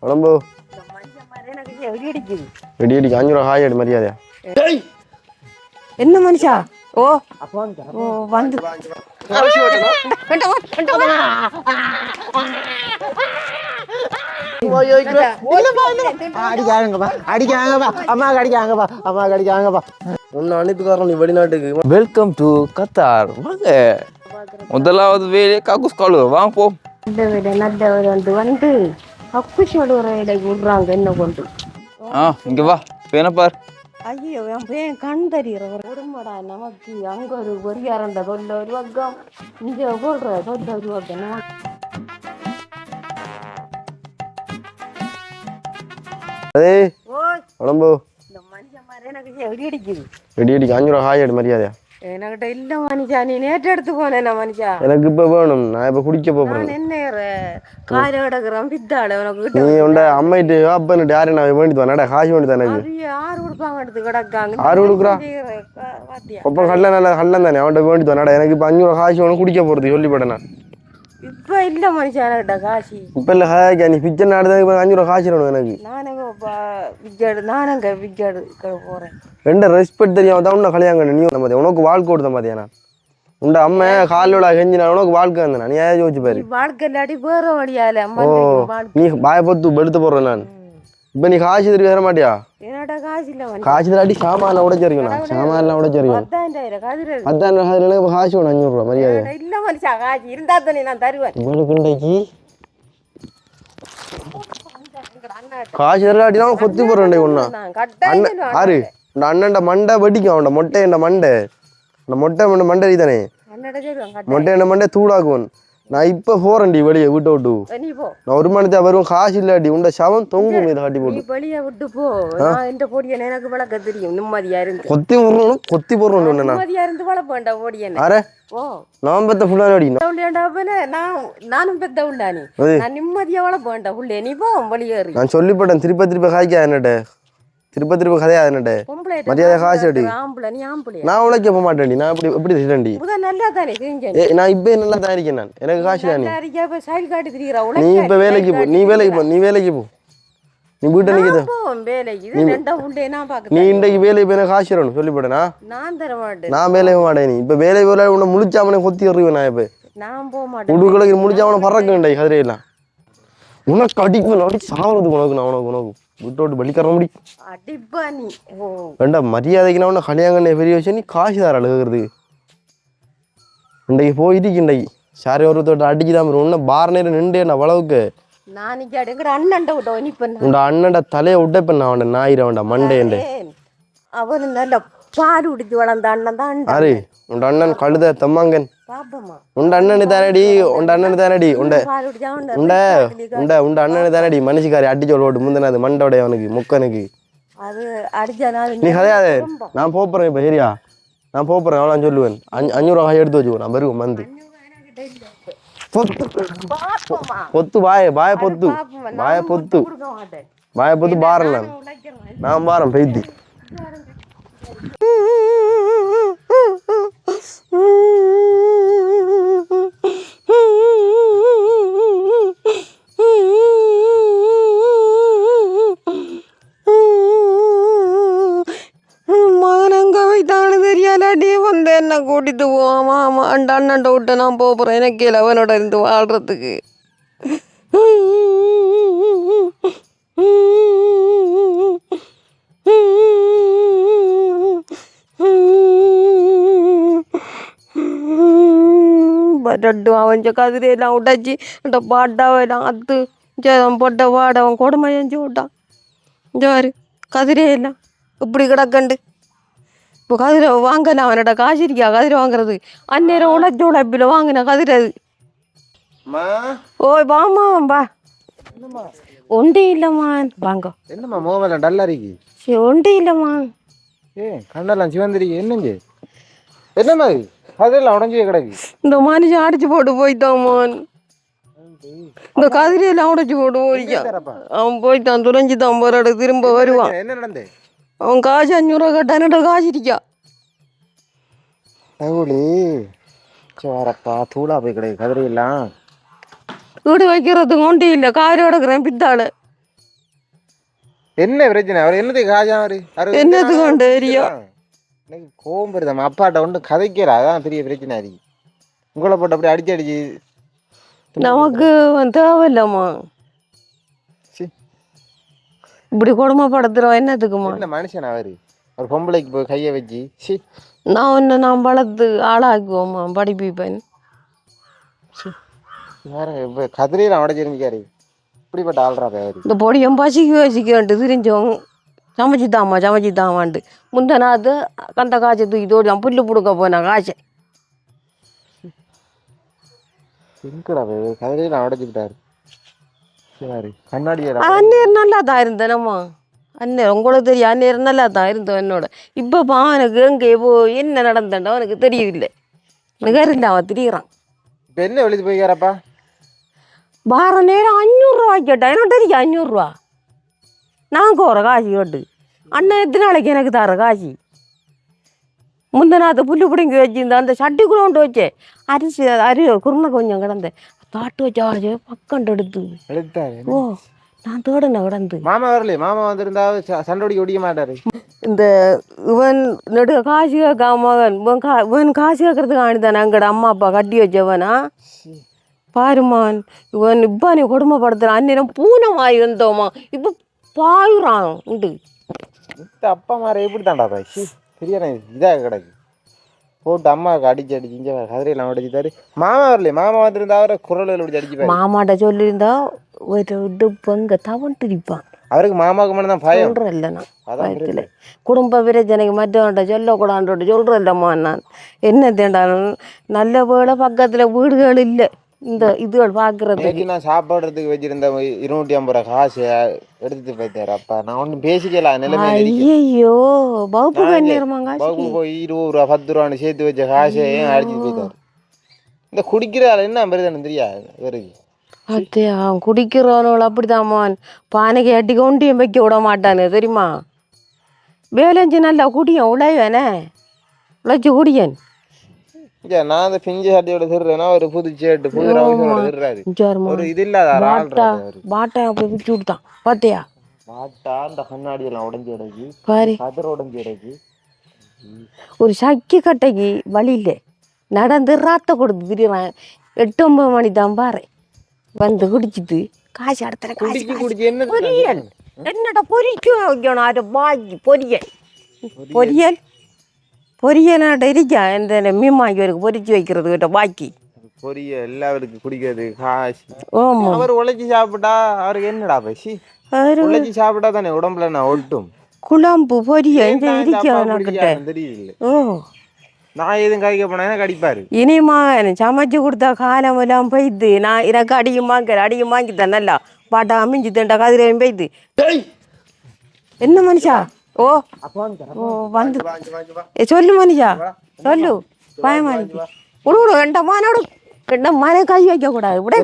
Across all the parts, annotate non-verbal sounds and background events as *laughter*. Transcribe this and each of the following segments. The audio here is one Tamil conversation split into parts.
உடம்பு இந்த மஞ்சள் மாதிரி எனக்கு எடி அடிக்குது. வெடி அடிக்கு. அஞ்சு ரூபா ஹாய் அடி மரியாதையா. என்ன மனுஷா? ஓ. ஓ வந்து. வெல்கம் டு கத்தார் வாங்க. முதலாவது வேலையை காக்குஸ் காலு. வாங்க போ. இந்த வீடு நல்லவர் வந்து வந்து கக்குஷோட ஒரு இடைக்கு விடுறாங்க என்ன கொண்டு? ஆ இங்க வா. பேன பார். ஐயோ என் பையன் கண் தெரிகிற ஒரு உடம்படா நமக்கு அங்க ஒரு பொறியாரண்ட தொல்ல ஒரு பக்கம் இங்க போடுற தொல்ல ஒரு உடம்பு. இந்த மஞ்சள் மாதிரி எனக்கு எடி அடிக்குது. வெடி அடிக்கு. அஞ்சு ரூபா ஹாய் அடி மரியாதையா. என்கிட்ட இல்ல மனுஷா நீ நேற்று எடுத்து போனேன் மனுஷா எனக்கு இப்போ வேணும் நான் இப்போ குடிக்க போகிறேன் நான் என்ன காரை கிடக்குறேன் பித்தாள உனக்கு நீ உண்ட அம்மாயிட்டு அப்பன்ட்டு யாரு நான் வேண்டி தானடா காசு வேண்டி தானே யார் கொடுப்பாங்க எடுத்து கிடக்காங்க யாரு கொடுக்குறா? அப்போ கல்ல நல்ல கள்ளம் தானே அவன்கிட்ட வேண்டி தானடா எனக்கு இப்போ அஞ்சு காசு வேணும் குடிக்க போகிறது சொல்லிப்பட்டேன் நான் இப்ப இல்ல மனுஷா என்கிட்ட காசி இப்போ இல்லை நீ பிச்சை நாடு தான் இப்போ அஞ்சு ரூபா காசு வேணும் எனக்கு நானுங்க விஜாடு நானுங்க விஜாடு போறேன் ரெண்டு ரெஸ்பெக்ட் தெரியாம தான் உன்னை கல்யாணம் நீ நம்ம உனக்கு வாழ்க்கை கொடுத்த மாதிரியா நான் உண்ட அம்மா காலில் கெஞ்சி நான் உனக்கு வாழ்க்கை வந்தேன் நீ ஏன் யோசிச்சு பாரு வாழ்க்கை இல்லாட்டி வேற வழியால நீ பாய பொத்து எடுத்து போடுறேன் நான் இப்போ நீ காசு திருப்பி தர மாட்டியா காசு தராட்டி சாமான்லாம் உடைச்சிருக்கணும் சாமான்லாம் உடைச்சிருக்கணும் அதான் அதில் இப்போ காசு வேணும் அஞ்சூறுரூவா மரியாதை என்கிட்ட இல்ல மனுஷா காசு இருந்தா தானே நான் தருவேன் இவனுக்கு இன்றைக்கு காசு தராட்டினா கொத்தி நான் கட்டாயம் அண்ணன். ஆறு இந்த அண்ணன்ட மண்டை வெடிக்கும் அவன்ட மொட்டை என்ற மண்டை இந்த மொட்டை மண்டை தானே. மொட்டை என்ற மண்டை தூளாக்குவன் நான் இப்போ போறேன்டி வெளியே வீட்டை விட்டு. நான் ஒரு மணித்தா வருவேன். காசு இல்லாட்டி உண்ட சவம் தொங்கும் இதை காட்டி போட்டு. வெளிய விட்டு போ. இந்த பொடியனை எனக்கு வளர்க்க தெரியும். நிம்மதியா இருந்து. கொத்தி போடுறோம் கொத்தி போடுறோம் நிம்மதியா இருந்து வளர்ப்பேன்டா பொடியனை அரே நான் பத்த நான் நானும் பெத்த உள்ளா நீ. அது. நான் நிம்மதியா வளர்ப்பேன்டா உள்ளே நீ போ வெளியேறி. நான் சொல்லிப்பட்டேன் திருப்ப திருப்ப காய்க்கா என்னட்ட. திருப்ப திருப்ப கதையா என்னட்ட மரியாதை காசு ஆம்பளை நான் உழைக்க போக மாட்டேன்டி நான் எப்படி எப்படி திட்டண்டி நான் இப்போ நல்லா தான் இருக்கேன் நான். எனக்கு காசு தான் நீ. இப்ப வேலைக்கு போ. நீ வேலைக்கு போ. நீ வேலைக்கு போ. நீ வீட்டை நான் நீ இன்றைக்கு வேலைக்கு போய் காசு தரணும். சொல்லிப்பட்டேனா நான். மாட்டேன். வேலைக்கு மாட்டேன் நீ. இப்போ வேலைக்கு போல உன்னை முடிச்சாமனே கொத்தி வருவேன் நான் இப்போ. நான் போக மாட்டேன். முடிச்சாமனை பறக்கண்டை கதிரையெல்லாம். உனக்கு அடிப்பு அடி சாவறதுக்கு உனக்கு நான் உனக்கு உனக்கு. விட்டு விட்டு பலிக்கற முடி. அடிப்பா நீ வேண்டாம் மரியாதைக்கு நான் உன்னை கல்யாணம் பெரிய விஷயம் நீ காசு தார அழுகிறது? இன்றைக்கு போயிட்டு இன்றைக்கு சாரி ஒருத்தோட்ட அடிச்சு தான் உன்ன பார நேரம் நின்று நான் அளவுக்கு இன்னைக்கு அடுக்கிற அண்ணன்ட்ட விட்டோம் நீ இப்ப உண்ட அண்ணன்ட தலையை விட்ட நான் அவன் நாயிர வேண்டாம் மண்டேண்டு நல்ல பால் குடிச்சு வளர்ந்த அண்ணன் தான். ஆறு உண்ட அண்ணன் கழுத தம்மாங்கன். பாப்பமா? உண்ட அண்ணனு தானடி உண்ட அண்ணனு தானடி உண்ட பால் குடிச்சா அவன் உண்ட உண்ட உண்ட அண்ணனு தானடி மனுஷிக்காரி அடிச்சு ஓட்டு முந்தினது மண்டோடைய அவனுக்கு முக்கனுக்கு நான் நீ கதையாது நான் போப்புறேன் இப்போ சரியா? நான் போப்புறேன் அவ்வளோ சொல்லுவேன். அஞ்சு அஞ்சூறுவா எடுத்து வச்சுக்கோ நான் வருவேன் வந்து பொத்து பொத்து வாய வாய பொத்து வாய பொத்து. வாய பொத்து உழைக்கிறேன் நான் பாரம் பெய்தி என்ன கூட்டிட்டு போவாமா மாமா அந்த அண்ணன்ட்ட விட்டு நான் போகிறேன் எனக்கு இல்லை இருந்து வாழ்றதுக்கு. பட்டு அவன் கதிரையெல்லாம் உடைச்சி அந்த பாட்டாவெல்லாம் அத்து ஜெயம் போட்ட வாட அவன் கொடுமை செஞ்சு விட்டான் ஜாரு கதிரையெல்லாம் இப்படி கிடக்கண்டு இப்போ கதிரை வாங்கலாம் அவனோட காசு இருக்கியா கதிரை வாங்குறது அந்நேரம் உழைச்சி உழைப்பில் வாங்கின கதிரை அது ஓய் வாமா வா ஒண்டி இல்லைம்மா வாங்க என்னம்மா மோகமெல்லாம் டல்லா இருக்கு சரி ஒண்டி இல்லைம்மா ஏ கண்ணெல்லாம் சிவந்திருக்கு என்னங்க என்னம்மா அதெல்லாம் உடஞ்சி கிடக்கு இந்த மனுஷன் அடிச்சு போட்டு போயிட்டான் இந்த கதிரையெல்லாம் உடைச்சு போட்டு போயிருக்கான் அவன் போயிட்டான் துளைஞ்சு தான் போராட திரும்ப வருவான் என்ன நடந்தே அவன் காசு அஞ்சூறுவா கட்டானோட காசு இருக்கா தகுலி சோரப்பா தூளா போய் கிடக்கு கதிரையெல்லாம் வீடு வைக்கிறது கொண்டு இல்லை கார் எடுக்கிறேன் பித்தாள் என்ன பிரச்சனை அவர் என்னத்துக்கு காஜா அவரு என்னத்துக்கு கொண்டு தெரியும் எனக்கு கோபம் வருது. நம்ம அப்பாட்ட ஒன்று கதைக்கிற. அதான் பெரிய பிரச்சனை இருக்கு உங்களை போட்டு அப்படி அடிச்சு அடிச்சு நமக்கு தேவையில்லம்மா. இப்படி கொடுமைப்படுத்துறோம் என்னத்துக்குமா என்ன மனுஷன் அவரு? ஒரு பொம்பளைக்கு போய் கையை வச்சு சி. நான் ஒன்று நான் வளர்த்து ஆளாக்குவோம்மா படிப்பிப்பேன் வேற இப்போ கதிரையில் உடச்சிருந்துக்காரு இப்படிப்பட்ட ஆள்றா அவரு. இந்த பொடியும் பசிக்கு திரிஞ்சோம் சமைச்சு தாம்மா சமைச்சு தாமான்ட்டு முந்த நாத்து கந்த காய்ச்ச தூக்கி தோடி புல்லு பிடுக்க போனேன் காய்ச்ச. அந்நேரம் நல்லா தான் இருந்தேனம்மா அந்நேரம் உங்களுக்கு தெரியும் அந்நேரம் நல்லா தான் இருந்தோம் என்னோட. இப்போ அவனுக்கு எங்கே போ என்ன நடந்தேன்டா அவனுக்கு தெரியவில்லை. நிகரில்ல அவன் திரியிறான். இப்போ என்ன வெளிச்சு போய்க்காரப்பா வார நேரம் அஞ்சூறுரூவா கேட்டா என்ன தெரியும் அஞ்சூறுரூவா நான் கோர காசு கேட்டு. அண்ணன் எத்தனை நாளைக்கு எனக்கு தர காசு? முந்தினாத்த புல்லு பிடுங்கி வச்சிருந்தேன் அந்த சட்டிக்குள்ள கொண்டு வச்சேன் அரிசி அரி குருணை கொஞ்சம் கிடந்தேன் தாட்டு வச்ச பக்கம் எடுத்து. ஓ நான் தேடின கிடந்து மாமா வரலையே மாமா வந்திருந்தா ச- சண்டை ஒடிக்க ஒடிக்க மாட்டாரு. இந்த இவன் நெடு காசு கேட்காம இவன் கா இவன் காசு கேட்கறதுக்கு ஆணிதானே. எங்கட அம்மா அப்பா கட்டி வச்சவனா? பாருமான் இவன் இப்போ நீ கொடுமைப்படுத்துறான் அந்நேரம் பூனை வாய் இருந்தோமா? இப்போ பாயுறான்? உண்டு இந்த அப்பா மாற எப்படி தாண்டா பாய் சரியான இதாக கிடக்கு. போட்டு அம்மாவுக்கு அடிச்சு அடிச்சு இங்கே கதிரையில் உடச்சிட்டாரு மாமா வரலையே மாமா வந்திருந்தா அவரை குரலில் பிடிச்சி அடிச்சு மாமாட்ட சொல்லியிருந்தா ஒரு விட்டு பொங்க தவன்ட்டு இருப்பான் அவருக்கு மாமாவுக்கு மட்டும் தான் பயம். அதான் பயத்தில். குடும்ப பிரச்சனைக்கு மற்றவன்ட்ட சொல்லக்கூடாதுன்ட்டு சொல்கிறேன்லம்மா நான். என்ன தேண்டாலும் நல்ல வேளை பக்கத்தில் வீடுகள் இல்லை. இந்த இதுகள் பார்க்குறதுக்கு நேற்று நான் சாப்பாடுறதுக்கு வச்சிருந்த இருநூற்றி ஐம்பது ரூபா காசு எடுத்துட்டு போயிட்டாரு. அப்பா நான் ஒன்றும் பேசிக்கலாம் நிலைமை ஐயோ வகுப்பு கண்ணீரமாங்க வகுப்பு போய் இருபது ரூபா பத்து ரூபான்னு சேர்த்து வச்ச காசையும் அடிச்சுட்டு போயிட்டாரு? இந்த குடிக்கிறாள் என்ன பெருதானு தெரியாது இவருக்கு? அதே அவன் குடிக்கிறவனுகள் அப்படிதாம்மான் பானைக்கு அட்டி கொண்டியும் வைக்க விட மாட்டானு தெரியுமா? வேலைஞ்சு நல்லா குடியன் உழைவனே உழைச்சி குடியன். நான் அந்த பிஞ்சு சட்டையோட திருறேன்னா ஒரு புது சேட்டு புது ரவுசரோட திருறாரு. ஒரு இது இல்லாத ஆள் பாட்டா ஆள்றாரு அவரு. பாட்டா அப்படி விட்டு விட்டான் பாத்தியா? மாட்டா அந்த கண்ணாடி எல்லாம் உடஞ்சி கிடக்கு. பாரு. கதர் உடஞ்சி கிடக்கு. ஒரு சக்கி கட்டைக்கு வழி இல்லை நடந்து ராத்த கொடுத்து திரிறான் எட்டு ஒன்பது மணி தான் பாரு. வந்து குடிச்சிட்டு காசு அடுத்த காசு குடிச்சு காசு. குடிச்சு என்ன பொரியல். என்னடா பொரிக்க வைக்கணும்? அது வாங்கி பொரியல். பொரியல். பொரியலாட்ட இருக்கா இந்த மீன் வாங்கி வருக்கு பொரிச்சு வைக்கிறது கிட்ட பாக்கி பொரிய எல்லாருக்கு குடிக்கிறது காசு. ஆமா. அவர் உழைச்சி சாப்பிட்டா அவருக்கு என்னடா பசி? அவரு உழைச்சி சாப்பிட்டா தானே உடம்புல நான் ஒட்டும். குழம்பு பொரியல் இந்த இருக்கா ஓ. நான் எதுவும் காய்க்க போனா எனக்கு அடிப்பாரு இனிமா சமைச்சு கொடுத்தா காலம் எல்லாம் போயிடுது. நான் எனக்கு அடியும் வாங்க அடியும் வாங்கி தன்னல்ல பாட்டா அமைஞ்சு தண்டா கதிரையும் போயிடுது என்ன மனுஷா? ஓ ஓ வந்து ஏ சொல்லு மனுஷா சொல்லு பயமானிக்கு விடு விடு எண்ட மானோடு எண்ட மானே கை வைக்க கூடாது விடு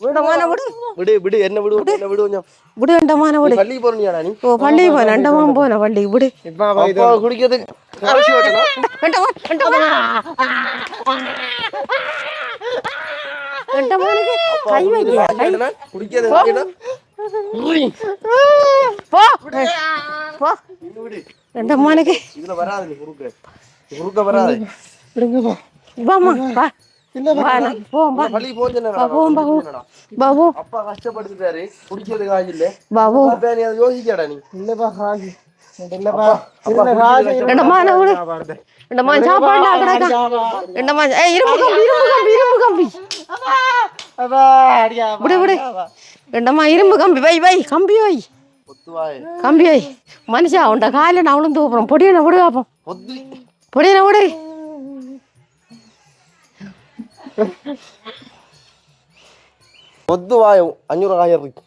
விடு மான விடு விடு விடு என்ன விடு என்ன விடு கொஞ்சம் போ. போ. எண்டமானுக்கு இதுல வராது நீ குறுக்க. குறுக்க வராது. விடுங்கப்பா வாமா வா. அப்பா கஷ்டப்படுத்திட்டாரு குடிக்கிறது காசு இல்ல. பாபு யோசிக்கடா நீ? இல்லப்பா காசு எண்டமான் சாப்பாடு. இரும்பு கம்பி இரும்பு கம்பி இரும்பு அப்பா அடியா விடு விடு எண்டம்மா இரும்பு கம்பி வை வை கம்பி வை பொத்துவாய் கம்பி வை மனுஷா உண்ட காலில் நான் விழுந்து போகிறோம் பொடியனை விடு பார்ப்போம் பொத்து பொடியனை விடு பொத்து வாய் அஞ்சூறு ஆயிரம் இருக்கு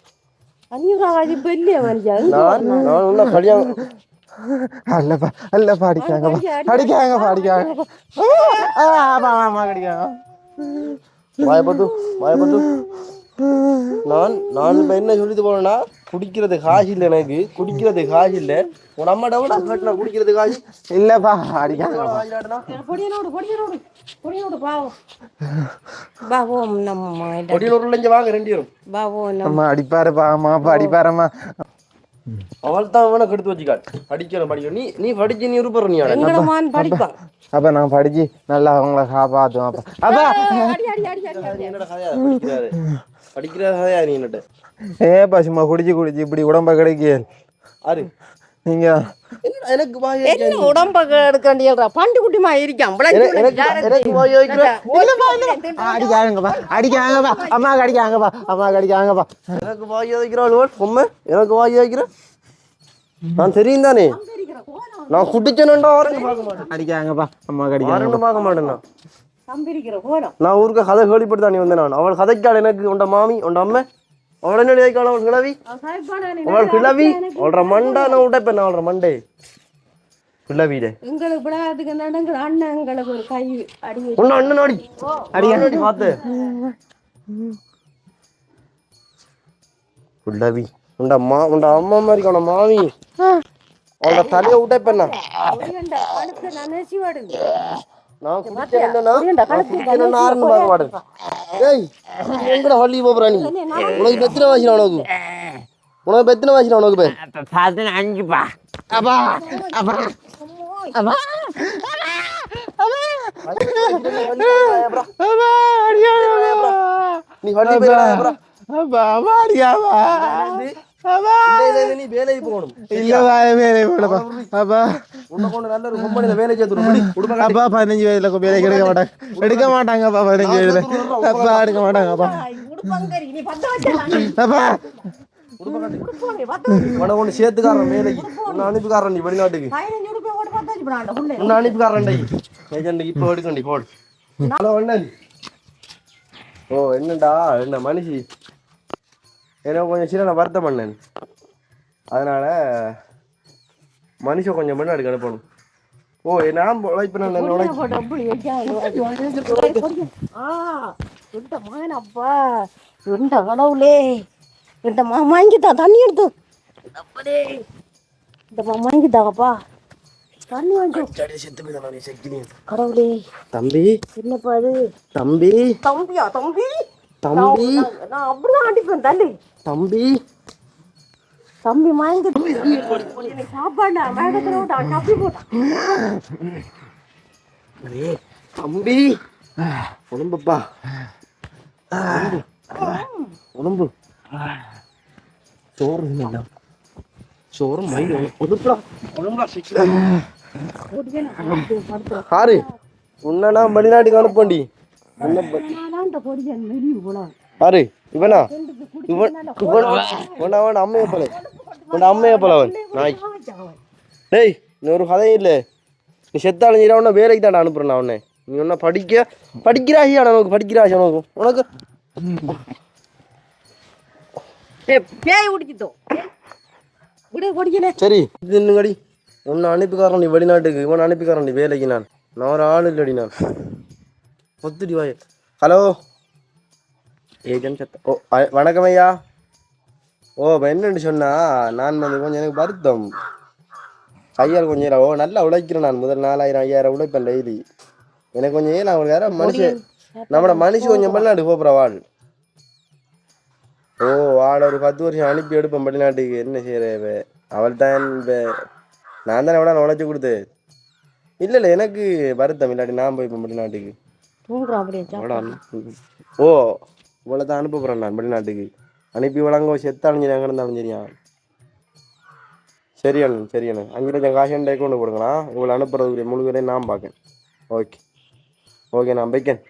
அஞ்சூறு ஆகாது பெரிய மனுஷா நான் நான் இன்னும் கல்யாணம் அல்லப்பா அல்லப்பா அடிக்காங்கப்பா அடிக்காங்கப்பா அடிக்காங்க ஆமா ஆமா அடிக்காங்க வாய பொத்து வாய பொத்து நான் நான் இப்போ என்ன சொல்லிட்டு போனேன்னா குடிக்கிறது காசு இல்லை எனக்கு. குடிக்கிறது காசு இல்லை. உன் அம்மாட்ட விட கேட்டு நான் குடிக்கிறது காசு. இல்லப்பா லஞ்சம் வாங்க ரெண்டு பேரும். அம்மா அடிப்பாருப்பா அம்மா அப்பா அடிப்பாரம்மா. அவள் தான் வேணா கெடுத்து வச்சுக்காள். படிக்கணும் படிக்கணும் நீ நீ படிச்சு நீ இருப்பற நீ படிப்பான்? அப்ப நான் படிச்சு நல்லா அவங்கள காப்பாத்துவேன் அப்பா. படிக்கிற கதையா? நீ என்னட்ட? ஏப்பா சும்மா குடிச்சு குடிச்சு இப்படி உடம்ப கிடைக்க ஆறு. நீங்க எனக்கு வாய் என்ன உடம்ப எடுக்கண்டியல்றா பண்டு குட்டிமா இருக்கான். எனக்கு வாய் வைக்கிற அடிக்காங்கப்பா அடிக்காங்கப்பா அம்மா அடிக்காங்கப்பா அம்மா அடிக்காங்கப்பா எனக்கு வாய் வைக்கிறாள் உண்மை எனக்கு வாய் வைக்கிற நான் தெரியும் தானே நான் குடிச்சேன்டா பார்க்க மாட்டேன். அடிக்காங்கப்பா அம்மா அடிக்காங்க பார்க்க மாட்டேன் நான். ஊருக்கு கதை கேள்விப்பட்டு தானே வந்தேன் நான். அவள் கதைக்காள் எனக்கு உண்ட மாமி உண்ட அம்மை வைக்காள் அவள் கிளவி அவள் கிளவி அவளோட மண்டை நான் உடைப்பேன் அவளோட மண்டே. கிளவிடே எங்களுக்கு விளையாட்டுக்கு நடங்கிற அண்ணன் எங்களுக்கு ஒரு கை அடி. உன்ன அண்ணன் அடி. அடி அடி பார்த்து. கிளவி உண்ட அம்மா உண்ட அம்மா மாதிரி உண்ட மாமி. அவளோட தலையை உடைப்பேன் நான். நீ எங்கடா வள்ளி போறா நீ உனக்கு பெத்தின வாசினா உனக்கு உனக்கு பெத்தின வாசினா உனக்கு பே அஞ்சுப்பா அப்பா அப்பா அப்பா அப்பா அடிக்காங்கப்பா நீ வள்ளி போயிடா அப்பா அம்மா அப்பா. வேலைக்கு போகணும். இல்லப்பா வேலை போடப்பா அப்பா வேலை அப்பா பதினஞ்சு வயதுல வேலைக்கு எடுக்க மாட்டாங்க. எடுக்க மாட்டாங்கப்பா பதினஞ்சு வயதுல. அப்பா எடுக்க பத்த வச்ச அப்பா. உனக்கு சேர்த்துக்காரன் வேலைக்கு. உன்னை அனுப்பிக்காரன் நீ வெளிநாட்டுக்கு. உன்னை அனுப்பிக்காரன் ஏஜென்ட் இப்போ எடுக்கண்டி போடு. ஓ என்னடா என்ன மனுஷி? எனக்கு கொஞ்சம் சின்ன வருத்தம் பண்ணேன். அதனால மனுஷன் கொஞ்சம் வெளிநாட்டுக்கு அனுப்பணும். ஓ நான் இப்போ நான் ஆ இந்த கடவுளே. இந்த மாமாங்கிட்டா தண்ணி எடுத்து. அப்படே இந்த மாமாங்கிட்டாங்கப்பா தண்ணி வாங்கி கடவுளே. தம்பி? என்னப்பா இது? தம்பி? தம்பியா தம்பி? தம்பி. நான் அப்படிதான் அடிப்பேன் தள்ளி. தம்பி. தம்பி எனக்கு சாப்பாடு வேகத்துல விட்டான் தப்பி போட்டான். தம்பி. உடம்புப்பா. உடம்பு. சோறு இல்லை சோறு மயில் உடம்புடா உடம்புடா ஆறு. உன்னை நான் வெளிநாட்டுக்கு அனுப்பண்டி நான்தான் இந்த பொடியன் வெளியே போனான் ஆறு இவனா? இவன் இவன் அவன் அம்மையை போல. உன் அம்மையை போல அவன். நாய். டேய் நீ ஒரு கதையும் இல்லை. நீ செத்தாலும் சரி அவனை வேலைக்கு தான் அனுப்புறேன் அவனை நீ ஒன்ன படிக்க படிக்கிறாசியா உனக்கு? படிக்கிறாசி உனக்கு? உனக்கு? பேய் குடிக்கிட்டோம் விடு குடிக்கல சரி இது இன்னுங்கடி உன்னை அனுப்பிக்காரன் நீ வெளிநாட்டுக்கு இவன் அனுப்பிக்காரன் நீ வேலைக்கு நான். நான் ஒரு ஆள் இல்லடி நான். ஒத்துடி வாய். ஹலோ. ஏஜென்ட் சத்த ஓ வணக்கம் ஐயா ஓ இப்போ என்னன்னு சொன்னா நான் வந்து கொஞ்சம் எனக்கு வருத்தம். கையால் கொஞ்சம் ஓ நல்லா உழைக்கிறேன் நான். முதல் நாலாயிரம் ஐயாயிரம் உழைப்பேன் டெய்லி எனக்கு கொஞ்சம் ஏன் அவங்களுக்கு யாரா மனுஷன்? நம்மளோட மனுஷன் கொஞ்சம் வெளிநாட்டுக்கு போகிற வாழ். ஓ ஆளை ஒரு பத்து வருஷம் அனுப்பி எடுப்பேன் வெளிநாட்டுக்கு. என்ன செய்யற அவள் தான் நான் தானே எவ்வளோ உழைச்சி கொடுத்து இல்லை இல்லை எனக்கு வருத்தம் இல்லாட்டி நான் போய் இப்போ வெளிநாட்டுக்கு. தூங்குறான் அப்படியே ஓ இவ்வளோ தான் அனுப்ப போகிறேன் நான் வெளிநாட்டுக்கு. அனுப்பி வழங்க செத்தாலும் சரி எங்கே இருந்தாலும் சரியா சரி அண்ணன் சரி அண்ணன் அஞ்சு லட்சம் காசு என்கிட்ட கொண்டு கொடுங்களா இவ்வளோ அனுப்புறதுக்குரிய முழு வேலையும் நான் பார்க்கேன் ஓகே. ஓகே நான் வைக்கேன்.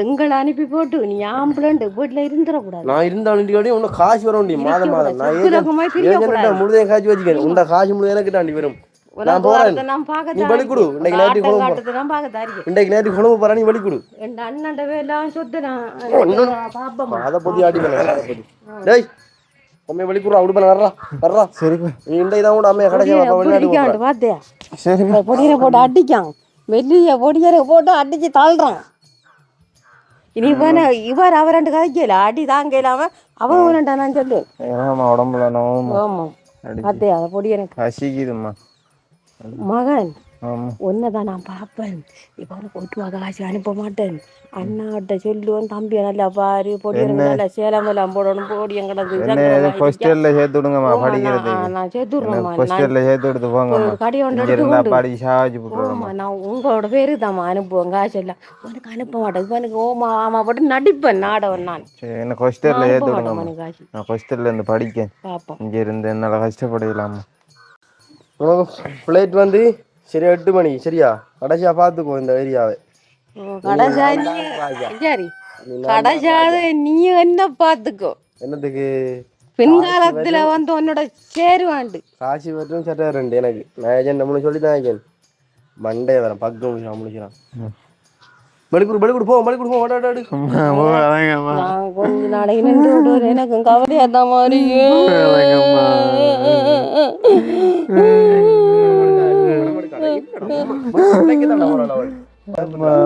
எங்களை அனுப்பி போட்டு நீ ஆம்பளண்டு வீட்டுல இருந்துடக்கூடாது. நான் இருந்தாலும் இன்றைக்கு ஒன்றும் காசு வர முடியும் மாதம் மாதம். நான். ஏஜென்ட் முழுதையும் காய்ச்சி வச்சுக்கேன். உண்ட காசு முழுதையும் எனக்கு தாண்டி வரும். நான் போறேன். நீ பலி கொடு இன்னைக்கு ஆட்டம் குழம்பு இன்றைக்கு நேற்று குழம்பு போறா நீ வலி கொடு என் அண்ணன் எல்லாம் சொத்து நான் பாப்பமா அதை பத்தி ஆடி பண்ண டேய் உண்மை வலி கொடுறா விடுப்பா வர்றா வர்றா. சரிப்பா நீ இன்றைக்கு தான் கூட அம்மையை பிடிக்காண்டு பார்த்தியா சரிப்பா பொடியரை போட்டு அடிக்கான். வெள்ளிய பொடியரை போட்டு அடிச்சு தள்ளுறான். இனி இவனை இவர் அவர் ரெண்டு கதைக்கல அடி தாங்க இல்லாம அவன் நான் சொல்லுவேன் ஏன்னா உடம்புல ஆமா. அடிச்சு அதே அதை பொடி எனக்கு. கசிக்குதும்மா மகன். ஒன்னதான் நான் பார்ப்பேன். இப்போ போட்டு வா காசு அனுப்ப மாட்டேன். அண்ணாட்ட சொல்லுவேன் தம்பியை நல்லா பாரு. பொடி எனக்கு நல்லா சேலம் எல்லாம் போடணும். பொடி ஏதோ ஹாஸ்டல்ல சேர்த்து விடுங்கம்மா படிக்கிறதுக்கு. நான் சேர்த்துடுறேம்மா ஹாஸ்டல்ல சேர்த்து விடுத்து போங்கம்மா. கடை ஒன்று எடுத்து படி சாஜி ஓமா நான் உங்களோட பேரு தாம்மா அனுப்புவேன் காசு எல்லாம். உனக்கு அனுப்ப மாட்டேன். இவனுக்கு ஓமா ஆமா போட்டு நடிப்பேன் நாடவன் நான். என்ன ஹாஸ்டல்ல சேர்த்து காசு. நான் ஹாஸ்டல்ல இருந்து படிக்கேன். இங்க இருந்து என்னால கஷ்டப்படலாமா உனக்கு ஃப்ளைட் வந்து சரியா எட்டு மணி சரியா? கடைசியா பார்த்துக்கோ இந்த ஏரியாவை. கடைசா நீ என்ன பாத்துக்கோ? என்னத்துக்கு? பின்காலத்துல வந்து உன்னோட சேருவாண்டு காசி மட்டும் சட்டை ரெண்டு எனக்கு. நாயகன் நம்மளும் சொல்லி தான் நாயகன் மண்டே வரேன் பக்கம் முடிச்சான் முடிக்கிறான். பலிக்குடு பலிக்குடு போ பலிக்குடு போ ஓட ஓடு நான் கொஞ்ச நாளைக்கு நின்று எனக்கு கவலையா தான் மாதிரி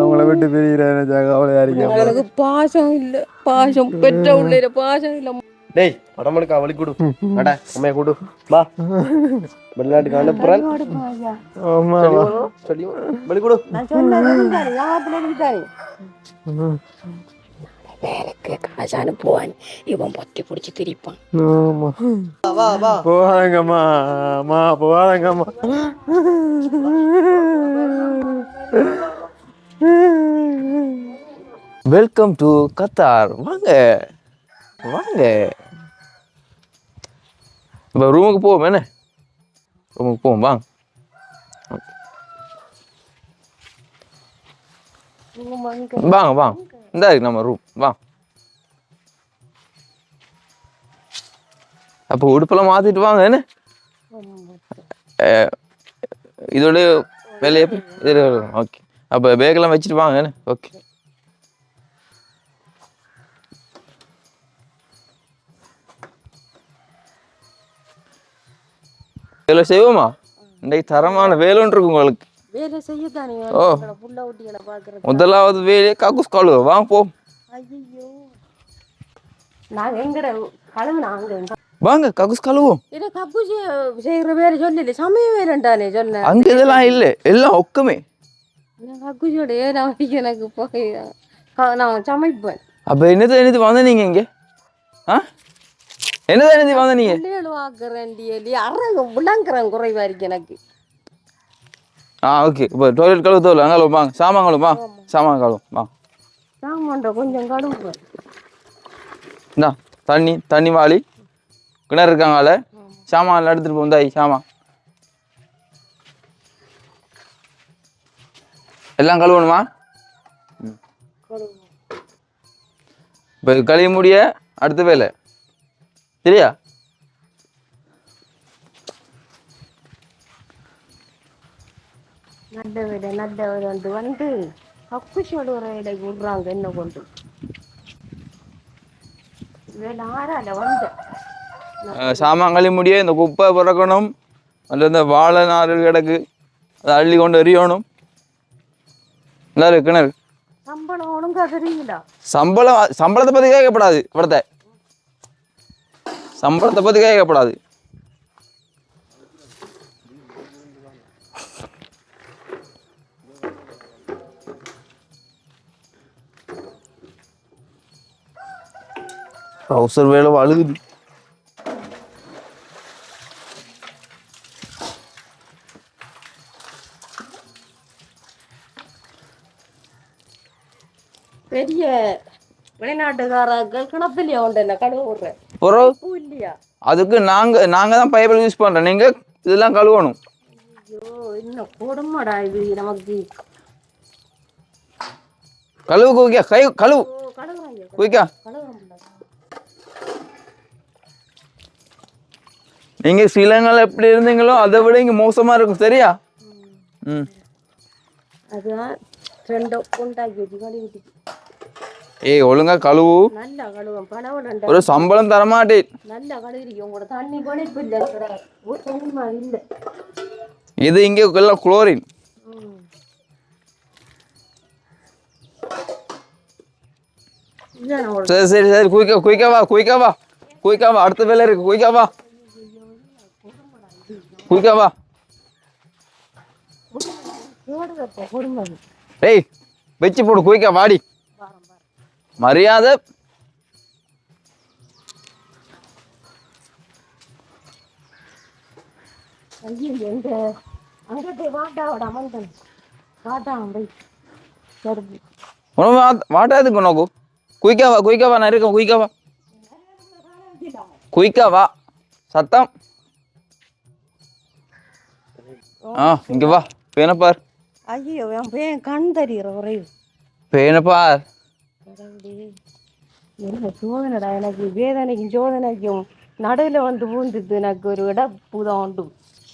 உங்களை விட்டு பிரிகிறேன் கவலையா இருக்கேன் எனக்கு பாசம் இல்ல பாசம். பெற்ற உள்ள பாசம் இல்ல. டேய் படம் எடுக்க வலி கொடு. அட உண்மையை கொடு. வா. வெளிநாட்டுக்கு அனுப்புறேன். ஆமா. சொல்லி வலி கொடு. நான் சொன்னது ஞாபகத்துல இருக்குதானே வேலைக்கு காசு அனுப்புவான் இவன் பொத்தி பிடிச்சி திரிப்பான் ஆமா வா வா போகாதங்கம்மா அம்மா போகாதங்கம்மா வெல்கம் டு கத்தார் வாங்க வாங்க இப்போ ரூமுக்கு போவோம் என்ன ரூமுக்கு போவோம் வாங்க வாங்க வாங்க இந்த இருக்கு நம்ம ரூம் வா. அப்போ உடுப்பெல்லாம் மாத்திட்டு வாங்க என்ன? இதோட வேலையை இது ஓகே அப்போ பேக்கெல்லாம் வச்சுட்டு வாங்க என்ன? ஓகே வேலை செய்வோமா? இன்றைக்கு தரமான வேலை ஒன்று இருக்கு உங்களுக்கு. வேலை செய்யத்தானே ஓ. புள்ள ஊட்டிகளை பாக்குறது முதலாவது வேலையை கக்கூஸ் கழுவு. வாங்க போ. ஐயோ நாங்க எங்கட கழுவு நாங்க வாங்க கக்கூஸ் கழுவோம். இதை கப்பு செய்யற வேலை சொல்லல சமய வேலைண்டானே சொன்னேன் அங்க இதெல்லாம் இல்லை. எல்லாம் ஒக்கமே. நான் கக்குசியோட ஏன் எனக்கு போய் நான் சமைப்பேன். அப்ப என்னது என்னது வந்த நீங்க இங்க? ஆ? என்னது என்னது வந்த நீங்க? பிள்ளைகள் வாக்குறேன் டியலி அறங்க விளங்குறேன் குறைவா இருக்கு எனக்கு. ஆ ஓகே. இப்போ டாய்லெட் கழுவு தோல் அங்கே வாங்க சாமான் கழுவு வா. சாமான் கழுவு வா. சாமான்ட கொஞ்சம் கழுவுறேன் இந்தா தண்ணி தண்ணி வாளி. கிணறு இருக்காங்கால சாமான் எடுத்துட்டு போந்தாய் சாமான். எல்லாம் கழுவணுமா? இப்போ கழுவி முடிய அடுத்த வேலை. சரியா? ನಡ್ಡ ವೀಡ ನಡ್ಡ ಒಂದು ಒಂದು ಹಕ್ಕಿಸಿ ಹೊಡುವರ ಎಡೆಗೆ ಉಡ್ರಾಂಗ ಎನ್ನಗೊಂಡು இவன் ஆறால வந்த. சாமான் முடிய இந்த குப்பை பிறக்கணும். அதில் இந்த வாழை நாறு கிடக்கு. அதை அள்ளி கொண்டு எறியணும். நல்லா கிணறு. சம்பளம் ஒழுங்கா தெரியல சம்பளம் சம்பளத்தை பற்றி கேட்கப்படாது இவடத்தை சம்பளத்தை பற்றி கேட்கப்படாது. ட்ரௌசர் வேலை அழுகுது பெரிய வெளிநாட்டுக்காரர்கள் கிணத்துலயா உண்டு என்ன கழுவ விடுறேன் பிறகு பூ இல்லையா அதுக்கு நாங்கள் நாங்கள் தான் பைபிள் யூஸ் பண்ணுறோம் நீங்கள் இதெல்லாம் கழுவணும் ஐயோ என்ன கொடுமடா இது நமக்கு கழுவு குவிக்கா கை கழுவு குவிக்கா நீங்கள் ஸ்ரீலங்காவில் எப்படி இருந்தீங்களோ அதை விட இங்கே மோசமாக இருக்கும் சரியா? ம். அதுதான் ஏய் ஒழுங்கா கழுவு. ஒரு சம்பளம் தண்ணிமா இல்லை இது இங்கே எல்லாம் குளோரின். சரி சரி சரி குயிக்கா குயிக்கா வா குயிக்கா வா. குயிக்கா வா அடுத்த வேலை இருக்கு குயிக்கா வா. குயிக்கா வா ஏய் வச்சு போடு குயிக்கா வாடி. மரியாதை. ஐயோ எங்க அங்கிட்ட வாட்டாவோட அமர்ந்தன் வாட்டா போய் சரி ஆ இங்க வா. பேனை பார். ஐயோ என் பையன் கண் தெரிகிற உறைவு பேனை பார். என்ன சோதனைடா எனக்கு? வேதனைக்கும் சோதனைக்கும் நடுவில் வந்து பூந்துட்டு எனக்கு ஒரு இடப்புதான் உண்டு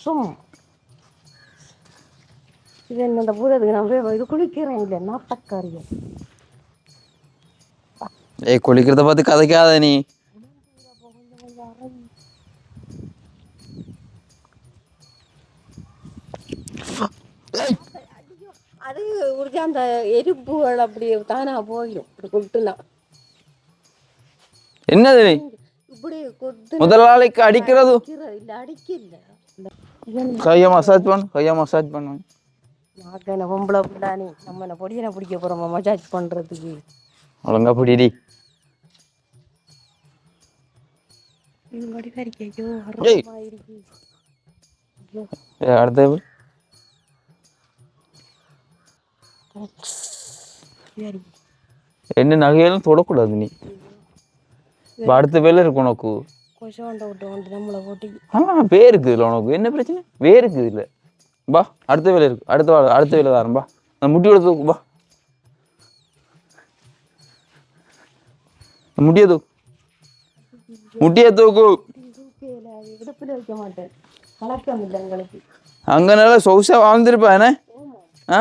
சும். இது என்ன இந்த பூதத்துக்கு நான் போய் இது குளிக்கிறேன் இல்லை? நாட்டக்காரியம். ஏய் குளிக்கிறத பார்த்து கதைக்காத நீ. அது ஒரு அந்த எரிப்புகள் அப்படி தானா போயிடும். இப்படி கொட்டுனா என்னது இப்படி கொட்டு முதலாளிக்கு அடிக்கிறது? இல்லை அடிக்கல. கையை மசாஜ் பண்ணு கையை மசாஜ் பண்ணு. நாக்க என்ன பொம்பளை பிள்ளானே நம்ம என்ன பொடியனை பிடிக்க போகிறோம் மசாஜ் பண்ணுறதுக்கு ஒழுங்கா பிடிடி. அடுத்தது. என்ன நகையெல்லாம் தொடக்கூடாது நீ? இப்ப அடுத்த வேலை இருக்கு உனக்கு. வேருக்கு இல்லை உனக்கு. என்ன பிரச்சனை? வேருக்கு இல்லை. பா அடுத்த வேலை இருக்கு. அடுத்த வேலை அடுத்த வேலை தாரம். பா அந்த முட்டியோட தூக்கு. பா முடிய தூக்கு. முட்டிய தூக்கு. தூக்கையில் இடுப்பில் வைக்க மாட்டேன். பழக்கம் இல்லை எங்களுக்கு அங்கே நல்லா சொகுசா வாழ்ந்துருப்பா என்ன? ஆ?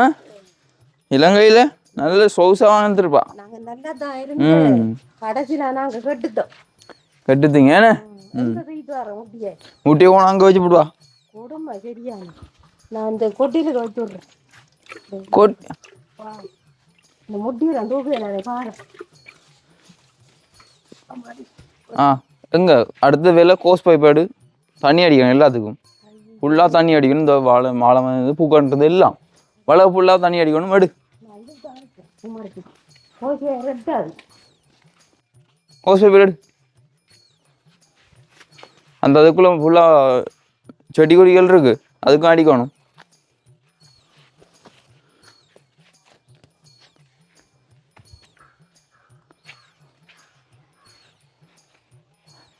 இலங்கையில் நல்ல சொகுசா வாழ்ந்துருப்பா. நாங்கள் நல்லா தான் இருந்தோம் கடைசியில் கெட்டுட்டோம். கட்டுத்தீங்க முடிய முட்டியை கொண்டு அங்கே வச்சு போடுவா? கொடுமை சரியான நான் இந்த கொட்டியில் வச்சு விட்றேன். கோட் வா. இந்த முட்டியில் அந்த தூக்கையில் பாரு ஆ எங்க? அடுத்த வேலை கோஸ் பைப்பாடு தண்ணி அடிக்கணும் எல்லாத்துக்கும். ஃபுல்லாக தண்ணி அடிக்கணும். இந்த வாழை மாலை பூக்கன்றது எல்லாம். வலை ஃபுல்லாக தண்ணி அடிக்கணும் எடு. நான் இதுதான் எடு. அந்த அதுக்குள்ள ஃபுல்லாக செடி கொடிகள் இருக்கு அதுக்கும் அடிக்கணும்.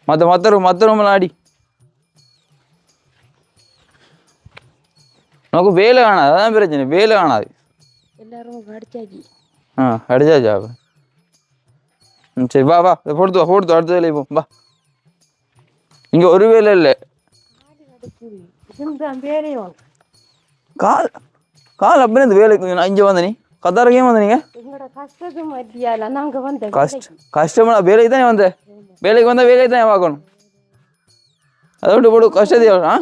மற்ற மற்ற ரூம் மற்ற ரூம்லாம் அடி. நமக்கு வேலை காணாது. அதான் பிரச்சனை. வேலை காணாது. எல்லாரும் கடிச்சாச்சு ஆ அடிச்சாச்சா? ம் சரி வா வா. போடுத்து வா போடுத்து அடுத்த வேலையை போ. வா. இங்கே ஒரு வேலை இல்லை. கால் கால் அப்படியே இந்த வேலைக்கு நான் இங்கே வந்த நீ. கத்தாரக்கே வந்த நீங்க. எங்களோட கஷ்டத்து மத்தியால நாங்க வந்த கஷ்ட கஷ்டமான வேலைக்கு தான் வந்த வேலைக்கு வந்தால் வேலைக்கு தான் பார்க்கணும். அதை விட்டு போடு கஷ்டத்தை ஆ?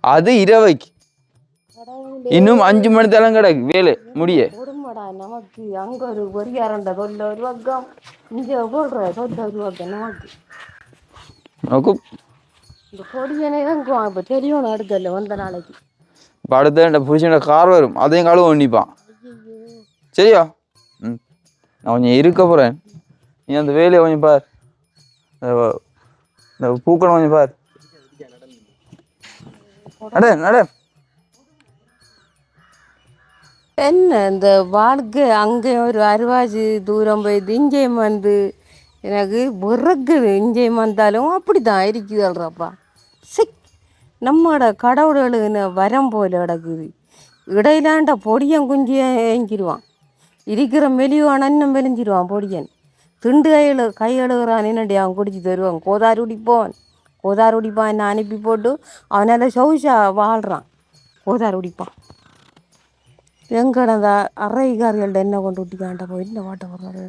அது இரவைக்கு. இன்னும் அஞ்சு மணி தரம் கிடக்கு வேலை முடிய. கொடுமடா நமக்கு? அங்க ஒரு பொரியாரண்ட தொல்ல ஒரு பக்கம் இங்க போடுற தொல்ல ஒரு பக்கம் நமக்கு. நமக்கு இந்த இறங்குவான் இப்ப தெரியும் அடுத்தல வந்த நாளைக்கு. இப்போ அடுத்த இந்த புருஷனோட கார் வரும் அதையும் கழுவ வேண்டிப்பான் சரியா? ம். நான் கொஞ்சம் இருக்க போகிறேன் நீ அந்த வேலையை கொஞ்சம் பார். இந்த பூக்களை கொஞ்சம் பார். நட நட. என்ன இந்த வாழ்க்கை? அங்கே ஒரு அறுவாஜி தூரம் போய் இங்கேயும் வந்து எனக்கு பிறகுது இங்கேயும் வந்தாலும் அப்படி தான் இருக்குதுல்றப்பா சிக் நம்மளோட கடவுளுன்னு வரம் போல கிடக்குது. இடையிலாண்ட பொடியன் குஞ்சியை ஏங்கிடுவான். இருக்கிற மெலிவான இன்னும் மெலிஞ்சிருவான் பொடியன். திண்டு கையில் கை எழுகிறான் என்னடி அவன் குடிச்சு தருவான். கோதாரி உடிப்போன் கோதாரி உடிப்பான் என்ன அனுப்பி போட்டு அவனால் சௌஷா வாழ்கிறான் கோதாரி உடிப்பான் எங்கட அந்த அறைகாரிகள்ட்ட என்ன கொண்டு விட்டிக்காண்ட போய் இந்த வாட்ட போடுறாரு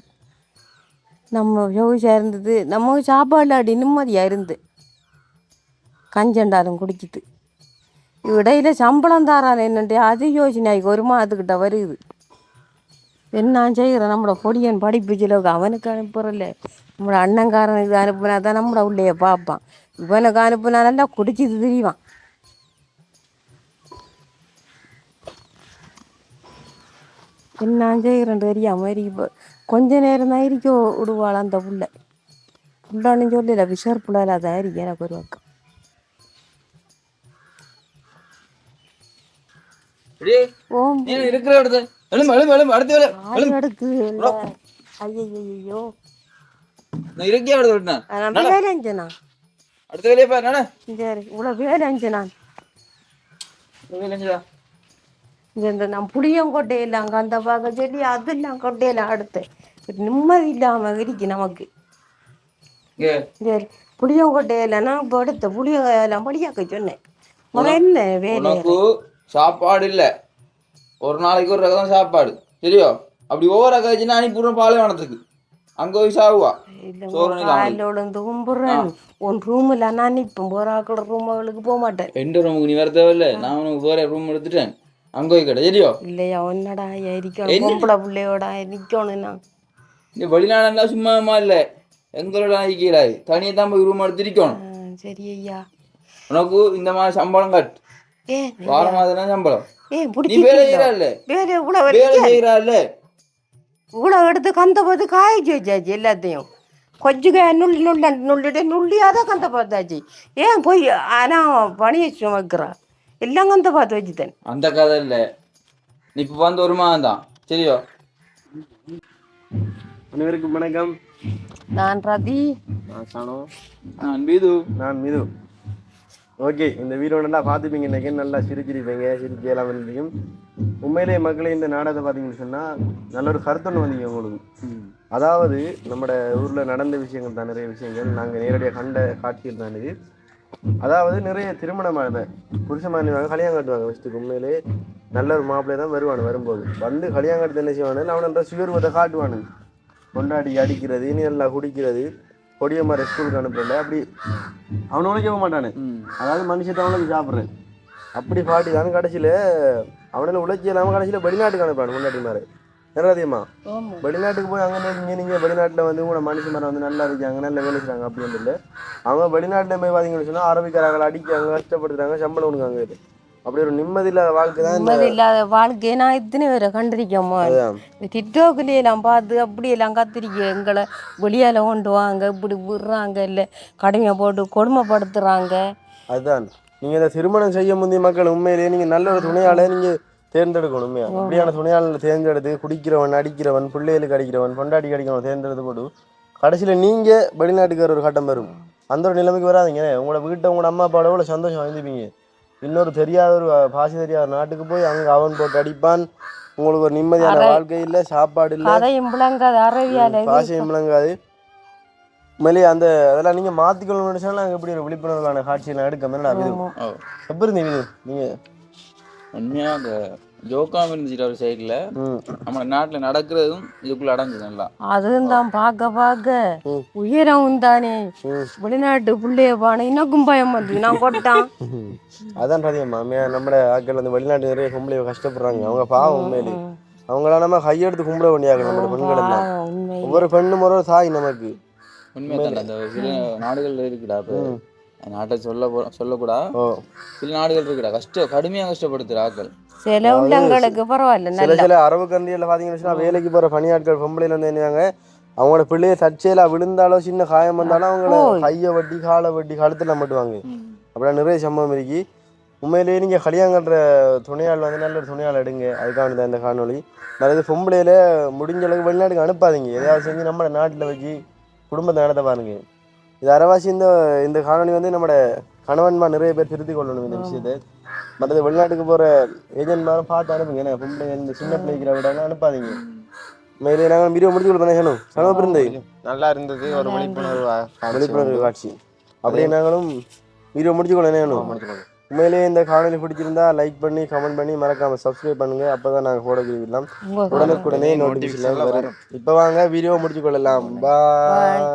நம்ம யோசிச்சா இருந்தது நம்ம சாப்பாடு அப்படி நிம்மதியாக இருந்து. கஞ்சண்டாலும் குடிக்குது. இடையில சம்பளம் தாரான் என்னட்டு அது யோசனைக்கு ஒரு மாதத்துக்கிட்ட வருது. என்ன செய்கிறேன் நம்மளோட பொடியன் படிப்பு செலவுக்கு அவனுக்கு அனுப்புறல நம்மளோட அண்ணங்காரனுக்கு அனுப்புனா தான் நம்மளோட உள்ளே பார்ப்பான். இவனுக்கு அனுப்புனா நல்லா குடிச்சிட்டு திரிவான் என்ன செய்கிறேன் தெரியாம இப்போ கொஞ்ச நேரம் தான் இருக்கோ விடுவாள் அந்த புள்ள புள்ளான்னு சொல்லல விஷர் புள்ளால அதான் இருக்கு எனக்கு ஒரு பக்கம் அப்படியே ஓம் நீ இருக்கிற இடத்துல எழும்பு எழும்பு எழும்பு அடுத்த வேலை ஆள் எடுக்குது ஐயோ நான் இருக்கியா இடத்துல விட்டேன் நான் வேலை அஞ்சனா அடுத்த வேலையை பாரு நானே? சரி இவ்வளோ வேலை வேலை செஞ்சதா இந்த நான் புளியங்கொட்டையில் அங்கே அந்த பார்க்க சொல்லி அதெல்லாம் கொட்டையில் அடுத்து. நிம்மதி இல்லாமல் இருக்கு நமக்கு. சரி புளியங்கொட்டையில் நான் இப்போ எடுத்த புளியெல்லாம் படியாக்க சொன்னேன். என்ன வேலை? சாப்பாடு இல்ல. ஒரு நாளைக்கு ஒரு ரகம் சாப்பாடு. சரியோ? அப்படி ஒவ்வொரு ரகம் வச்சுன்னா அனுப்பிவிடுறோம் பாலைவனத்துக்கு அங்க போய் காலையில் விழுந்து கும்பிட்றேன். உன் ரூமில் நான் இப்போ போறாக்கள ரூமுகளுக்கு போக மாட்டேன். எந்த ரூமுக்கு நீ வர தேவையில்ல? நான் உனக்கு வேற ரூம் எடுத்துட்டேன். அங்க போய் கடை சரியோ? இல்லையா உன்னடா இருக்கணும் பொம்பளை பிள்ளையோட நிற்கணும் நான். இந்த வெளிநாடுனா சும்மாமா இல்ல? எங்களோட ஐக்கியடாது தனியாக தான் போய் ரூம் எடுத்திருக்கணும் சரி ஐயா. உனக்கு இந்த மாதிரி சம்பளம் கட். ஏ வார மாதம் சம்பளம். ஏ வேலை செய்யறா இல்ல? வேலை செய்யறா இல்ல? இவ்வளோ எடுத்து கந்த பார்த்து காய்ச்சி வச்சாச்சு எல்லாத்தையும். கொஞ்சம் நுள்ளி நுள்ள நுள்ளிட்டு நுள்ளியாக தான் கந்த பார்த்தாச்சு ஏன் போய் ஆனால் பணியை சுமக்கிறா எல்லாம் கந்த பார்த்து வச்சுட்டேன். அந்த கதை இல்ல. நீ இப்ப வந்து ஒரு மாதம் தான். சரியோ அனைவருக்கும் வணக்கம். நான் ரதி நான் சாணம் நான் பீது நான் மிது. ஓகே இந்த வீடியோ நல்லா பார்த்துப்பீங்க. இன்னைக்கு நல்லா சிரிச்சிருப்பீங்க. சிரிச்சு எல்லாம் உண்மையிலேயே மக்களே இந்த நாடகத்தை பார்த்தீங்கன்னு சொன்னால் நல்ல ஒரு கருத்தொன்று வந்தீங்க உங்களுக்கு. அதாவது நம்மட ஊரில் நடந்த விஷயங்கள் தான் நிறைய விஷயங்கள். நாங்கள் நேரடியாக கண்ட காட்சிகள் தான் இது. அதாவது நிறைய திருமணமான புருஷ மாநிலமாக கல்யாணம் கட்டுவாங்க ஃபஸ்ட்டுக்கு உண்மையிலே நல்ல ஒரு மாப்பிள்ளை தான் வருவானு வரும்போது. வந்து கல்யாணம் கட்டு என்ன செய்வானு அவனை சுயர்வத்தை காட்டுவானு கொண்டாடி அடிக்கிறது இனி நல்லா குடிக்கிறது கொடிய மாதிரி ஸ்கூலுக்கு அனுப்புறல அப்படி அவனை உழைக்க மாட்டானு. அதாவது மனுஷத்தை அவனுக்கு சாப்பிட்றேன். அப்படி பாட்டி தான் கடைசியில் அவனால உழைச்சி இல்லாமல் கடைசியில் வெளிநாட்டுக்கு அனுப்புறான் முன்னாடி மாதிரி நிறையமா வெளிநாட்டுக்கு போய் அங்கே நீங்கள் நீங்கள் வெளிநாட்டில் வந்து கூட மனுஷ மரம் வந்து நல்லா இருக்காங்க நல்லா வேலை செய்கிறாங்க அப்படின்னு இல்லை அவங்க வெளிநாட்டில் போய் பார்த்தீங்கன்னு சொன்னால் அரபிக்காரங்களை அடிக்கிறாங்க கஷ்டப்படுத்துறாங்க சம்பளம் கொடுக்காங்க அப்படி ஒரு நிம்மதி இல்லாத வாழ்க்கை தான் நிம்மதி இல்லாத வாழ்க்கையை நான் இத்தனை பேரை கண்டிருக்கோமா அதுதான். இந்த டிக்டாக்லையெல்லாம் பார்த்து அப்படியெல்லாம் கத்திரிக்க எங்களை வெளியால் கொண்டு வாங்க இப்படி விடுறாங்க இல்லை கடுமையை போட்டு கொடுமைப்படுத்துகிறாங்க அதுதான் நீங்கள் இந்த திருமணம் செய்ய முந்தைய மக்கள் உண்மையிலேயே நீங்கள் நல்ல ஒரு துணையாளை நீங்கள் தேர்ந்தெடுக்கணும் உண்மையா? அப்படியான துணையாளர் தேர்ந்தெடுத்து குடிக்கிறவன் அடிக்கிறவன் பிள்ளைகளுக்கு அடிக்கிறவன் பொண்டாட்டி அடிக்கிறவன் தேர்ந்தெடுத்து போட்டு கடைசியில் நீங்கள் வெளிநாட்டுக்கு ஒரு கட்டம் வரும். அந்த ஒரு நிலைமைக்கு வராதீங்க. உங்களோட வீட்டை உங்களோட அம்மா அப்பாவோட எவ்வளோ சந்தோஷம் வாழ்ந்துப்பீங்க இன்னொரு தெரியாத ஒரு பாசி தெரியாத நாட்டுக்கு போய் அங்கே அவன் போட்டு அடிப்பான். உங்களுக்கு ஒரு நிம்மதியான வாழ்க்கை இல்லை சாப்பாடு இல்லை. பாசையும் விளங்காது உண்மையிலேயே அந்த அதெல்லாம் நீங்கள் மாற்றிக்கணும்னு நினச்சாலும் நாங்கள் எப்படி ஒரு விழிப்புணர்வான காட்சியெல்லாம் எடுக்க மாதிரி இது ஓ எப்படி இருந்தீங்க இது? நீங்கள் உண்மையா அந்த ஜோக்காம இருந்துச்சு ஒரு சைடில். நம்ம நாட்டில் நடக்கிறதும் இதுக்குள்ள அடங்குது நல்லா அதுவும் தான் பார்க்க பார்க்க. உயரம் தானே. வெளிநாட்டு பிள்ளைய பானை. இன்னும் பயம் வந்து. நான் கொட்டான் *laughs* அதான் ரதியம்மா மே நம்மளோட ஆட்கள் வந்து வெளிநாட்டு நிறைய பொம்பளை கஷ்டப்படுறாங்க. அவங்க பாவம் உண்மையிலே. அவங்களாம் நம்ம கையெடுத்து கும்பிட வேண்டியாங்க நம்மளோட பெண்கள் ஒவ்வொரு பெண்ணும் ஒரு தாய் நமக்கு. உண்மையா அந்த சில நாடுகள் இருக்குடா இப்போ. நாட்டை சொல்ல சொல்லக்கூடா. சில நாடுகள் இருக்குடா. கஷ்ட கடுமையா கஷ்டப்படுத்துற ஆக்கள் சில உள்ளங்களுக்கு பரவாயில்ல சில நல்ல. சில அரபு கந்தியில் பார்த்தீங்கன்னு சொன்னா வேலைக்கு போகிற பணியாட்கள் பொம்பளையில வந்து என்னங்க அவங்களோட பிள்ளைய தற்செயலா விழுந்தாலோ சின்ன காயம் வந்தாலும் அவங்கள கையை வட்டி காலை வட்டி கழுத்தில் மட்டுவாங்க. அப்படிலாம் நிறைய சம்பவம் இருக்கு. உண்மையிலேயே நீங்கள் கல்யாணம் கட்டுற துணையாள் வந்து நல்ல ஒரு துணையாள் எடுங்க. அதுக்காக தான் இந்த காணொளி. நிறைய பொம்பளையில முடிஞ்ச அளவுக்கு வெளிநாட்டுக்கு அனுப்பாதீங்க. எதாவது செஞ்சு நம்ம நாட்டில் வச்சு குடும்பத்தை நடத்த பாருங்க இது அரைவாசி இந்த இந்த காணொளி வந்து நம்மளோட கணவன்மார் நிறைய பேர் திருத்தி கொள்ளணும் இந்த விஷயத்தை. மற்றது வெளிநாட்டுக்கு போகிற ஏஜென்ட்மாரும் பார்த்து அனுப்புங்க. ஏன்னா பொம்பளை இந்த சின்ன பிள்ளைக்கிற விட அனுப்பாதீங்க. மேலே நாங்கள் வீடியோ முடிச்சு கொடுத்தோம் சேனும் சனோ பிறந்து நல்லா இருந்தது. ஒரு விழிப்புணர்வு விழிப்புணர்வு காட்சி. அப்படியே நாங்களும் வீடியோ முடிச்சு கொள்ள வேணும் முடிச்சுக்கோங்க. உண்மையிலேயே இந்த காணொலி பிடிச்சிருந்தா லைக் பண்ணி கமெண்ட் பண்ணி மறக்காம சப்ஸ்கிரைப் பண்ணுங்க. அப்பதான் நாங்கள் போட விடலாம் உடனுக்குடனே நோட்டிஃபிகேஷன் வரும். இப்போ வாங்க வீடியோ முடிச்சு கொள்ளலாம். பாய்